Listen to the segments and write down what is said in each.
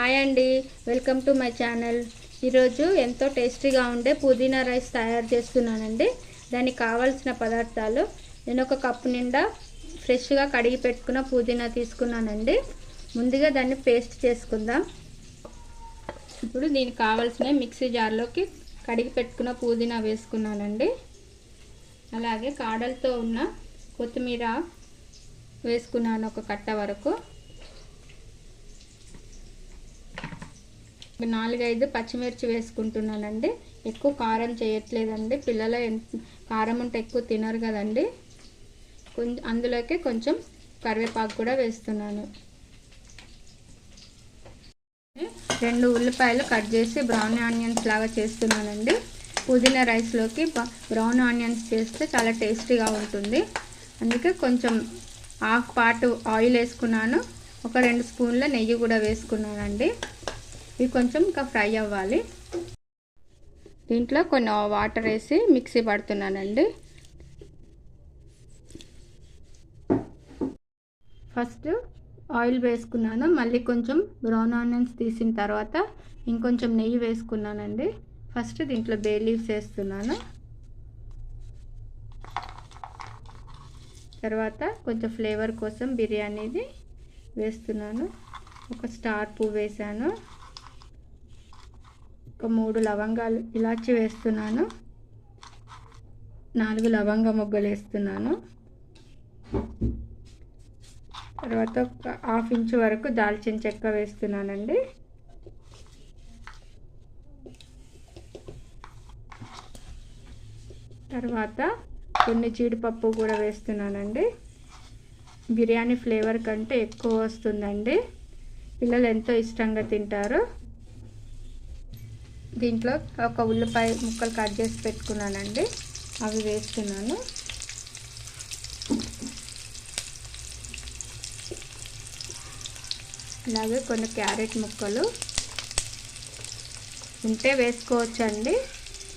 Hi అండి. Welcome to my channel ఈరోజు ఎంతో టేస్టీగా ఉండే పుదీనా రైస్ తయారు చేస్తున్నానండి. దానికి కావాల్సిన పదార్థాలు నేను ఒక కప్పు నిండా ఫ్రెష్గా కడిగి పెట్టుకున్న పుదీనా తీసుకున్నానండి. ముందుగా దాన్ని పేస్ట్ చేసుకుందాం. ఇప్పుడు దీనికి కావాల్సిన మిక్సీ జార్లోకి కడిగి పెట్టుకున్న పుదీనా వేసుకున్నానండి. అలాగే కాడలతో ఉన్న కొత్తిమీర వేసుకున్నాను ఒక కట్ట వరకు. నాలుగైదు పచ్చిమిర్చి వేసుకుంటున్నానండి. ఎక్కువ కారం చేయట్లేదండి. పిల్లలు కారం ఉంటే ఎక్కువ తినరు కదండి. కొంచెం అందులోకి కొంచెం కరివేపాకు కూడా వేస్తున్నాను. రెండు ఉల్లిపాయలు కట్ చేసి బ్రౌన్ ఆనియన్స్ లాగా చేస్తున్నానండి. పుదీనా రైస్లోకి బ్రౌన్ ఆనియన్స్ చేస్తే చాలా టేస్టీగా ఉంటుంది. అందుకే కొంచెం హాఫ్ పార్ట్ ఆయిల్ వేసుకున్నాను. ఒక రెండు స్పూన్ల నెయ్యి కూడా వేసుకున్నానండి. ఇవి కొంచెం ఇంకా ఫ్రై అవ్వాలి. దీంట్లో కొన్ని వాటర్ వేసి మిక్సీ పడుతున్నానండి. ఫస్ట్ ఆయిల్ వేసుకున్నాను. మళ్ళీ కొంచెం బ్రౌన్ ఆనియన్స్ తీసిన తర్వాత ఇంకొంచెం నెయ్యి వేసుకున్నానండి. ఫస్ట్ దీంట్లో బే లీవ్స్ వేస్తున్నాను. తర్వాత కొంచెం ఫ్లేవర్ కోసం బిర్యానీది వేస్తున్నాను. ఒక స్టార్ పువ్వు వేసాను ఒక మూడు లవంగాలు ఇలాచి వేస్తున్నాను. నాలుగు లవంగ మొగ్గలు వేస్తున్నాను. తర్వాత ఒక హాఫ్ ఇంచ్ వరకు దాల్చిన చెక్క వేస్తున్నానండి. తర్వాత కొన్ని జీడిపప్పు కూడా వేస్తున్నానండి. బిర్యానీ ఫ్లేవర్ కంటే ఎక్కువ వస్తుందండి. పిల్లలు ఎంతో ఇష్టంగా తింటారు. దీంట్లో ఒక ఉల్లిపాయ ముక్కలు కట్ చేసి పెట్టుకున్నానండి. అవి వేస్తున్నాను. అలాగే కొన్ని క్యారెట్ ముక్కలు. ఉంటే వేసుకోవచ్చండి.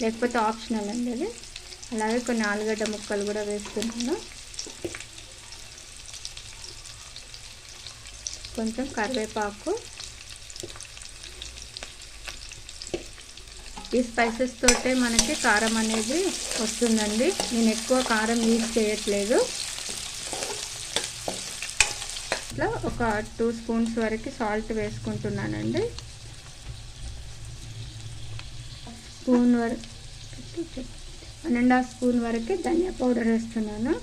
లేకపోతే ఆప్షనల్ అండి అది. అలాగే కొన్ని ఆలుగడ్డ ముక్కలు కూడా వేస్తున్నాను. కొంచెం కరివేపాకు. ఈ స్పైసెస్ తోటే మనకి కారం అనేది వస్తుందండి. నేను ఎక్కువ కారం యూజ్ చేయట్లేదు. ఇట్లా ఒక టూ స్పూన్స్ వరకు సాల్ట్ వేసుకుంటున్నానండి. స్పూన్ వరకు వన్ అండ్ హాఫ్ స్పూన్ వరకు ధనియా పౌడర్ వేస్తున్నాను.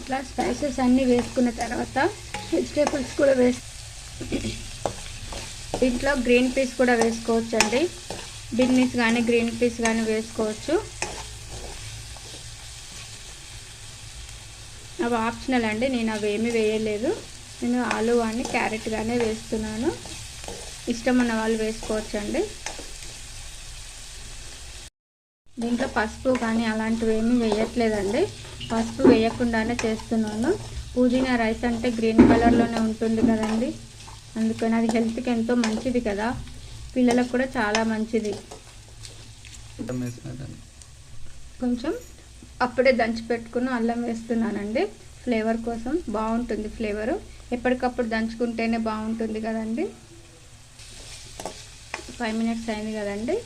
ఇట్లా స్పైసెస్ అన్నీ వేసుకున్న తర్వాత వెజిటేబుల్స్ కూడా వేసు దీంట్లో గ్రీన్ పీస్ కూడా వేసుకోవచ్చు అండి బిన్నీస్ కానీ గ్రీన్ పీస్ కానీ వేసుకోవచ్చు. అవి ఆప్షనల్ అండి నేను అవి ఏమీ వేయలేదు. నేను ఆలు కానీ క్యారెట్ కానీ వేస్తున్నాను. ఇష్టం ఉన్న వాళ్ళు వేసుకోవచ్చు అండి దీంట్లో పసుపు కానీ అలాంటివి ఏమీ వేయట్లేదండి. పసుపు వేయకుండానే చేస్తున్నాను. పుదీనా రైస్ అంటే గ్రీన్ కలర్లోనే ఉంటుంది కదండి. అందుకని అది హెల్త్కి ఎంతో మంచిది కదా. పిల్లలకు కూడా చాలా మంచిది. కొంచెం అప్పుడే దంచి పెట్టుకుని అల్లం వేస్తున్నానండి. ఫ్లేవర్ కోసం బాగుంటుంది ఫ్లేవరు. ఎప్పటికప్పుడు దంచుకుంటేనే బాగుంటుంది కదండి. ఫైవ్ మినిట్స్ అయింది కదండి.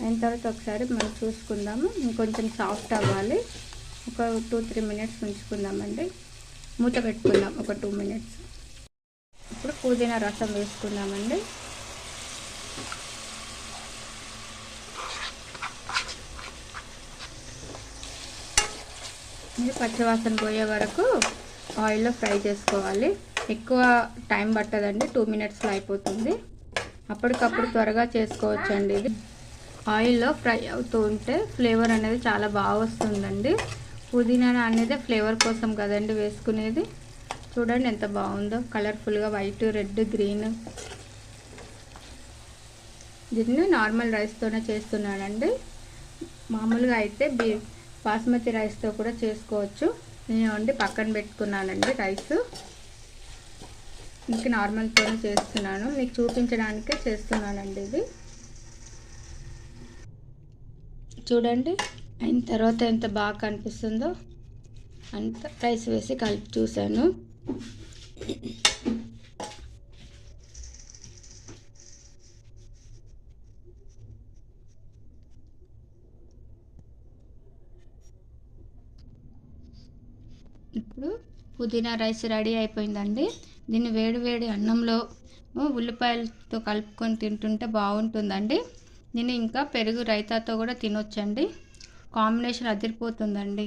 అయిన తర్వాత ఒకసారి మనం చూసుకుందాము. ఇంకొంచెం సాఫ్ట్ అవ్వాలి. ఒక టూ త్రీ మినిట్స్ ఉంచుకుందామండి. మూత పెట్టుకుందాం. ఒక టూ మినిట్స్. ఇప్పుడు పుదీనా రసం వేసుకుందామండి ఇది పచ్చివాసన పోయే వరకు ఆయిల్లో ఫ్రై చేసుకోవాలి. ఎక్కువ టైం పట్టదండి టూ మినిట్స్లో అయిపోతుంది. అప్పటికప్పుడు త్వరగా చేసుకోవచ్చండి ఇది. ఆయిల్లో ఫ్రై అవుతూ ఉంటే ఫ్లేవర్ అనేది చాలా బాగా వస్తుందండి. పుదీనా అనేది ఫ్లేవర్ కోసం కదండి వేసుకునేది. చూడండి ఎంత బాగుందో. కలర్ఫుల్గా వైట్ రెడ్ గ్రీన్ దీన్ని నార్మల్ రైస్తోనే చేస్తున్నానండి. మామూలుగా అయితే బీ బాస్మతి రైస్తో కూడా చేసుకోవచ్చు. నేను వండి పక్కన పెట్టుకున్నానండి రైస్ ఇంక నార్మల్తోనే చేస్తున్నాను. మీకు చూపించడానికే చేస్తున్నానండి ఇది. చూడండి అయిన తర్వాత ఎంత బాగా కనిపిస్తుందో. అంత రైస్ వేసి కలిపి చూశాను. ఇప్పుడు పుదీనా రైస్ రెడీ అయిపోయిందండి. దీన్ని వేడి వేడి అన్నంలో ఉల్లిపాయలతో కలుపుకొని తింటుంటే బాగుంటుందండి. దీన్ని ఇంకా పెరుగు రైతాతో కూడా తినొచ్చండి. కాంబినేషన్ అదిరిపోతుందండి.